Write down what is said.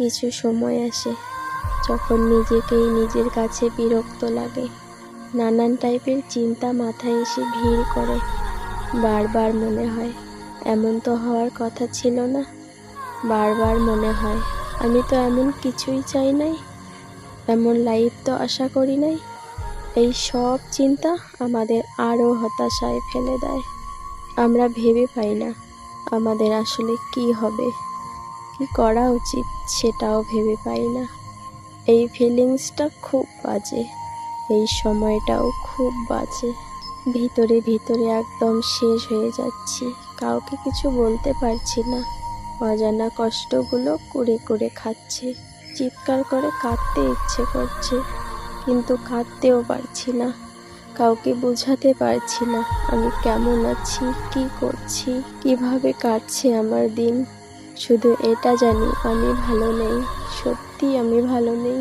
কিছু সময় আসে, যখন নিজেকেই নিজের কাছে বিরক্ত লাগে। নানান টাইপের চিন্তা মাথায় এসে ভিড় করে, বারবার মনে হয়, এমন তো হওয়ার কথা ছিল না। বারবার মনে হয়, আমি তো এমন কিছুই চাই নাই, এমন লাইফ তো আশা করি নাই। এই সব চিন্তা আমাদের আরও হতাশায় ফেলে দেয়। আমরা ভেবে পাই না, আমাদের আসলে কি হবে। কি করা উচিত সেটাও ভেবে পাই না। এই ফিলিংসটা খুব বাজে। এই সময়টাও খুব বাজে। ভিতরে ভিতরে একদম শেষ হয়ে যাচ্ছি। কাউকে কিছু বলতে পারছি না। অজানা কষ্টগুলো কুড়ে কুড়ে খাচ্ছে। চিৎকার করে কাঁদতে ইচ্ছে করছে। কিন্তু কাঁদতেও পারছি না। কাউকে বোঝাতে পারছি না। আমি কেমন আছি? কি করছি? কীভাবে কাটছে আমার দিন? শুধু এটা জানি আমি ভালো নেই সত্যি আমি ভালো নেই।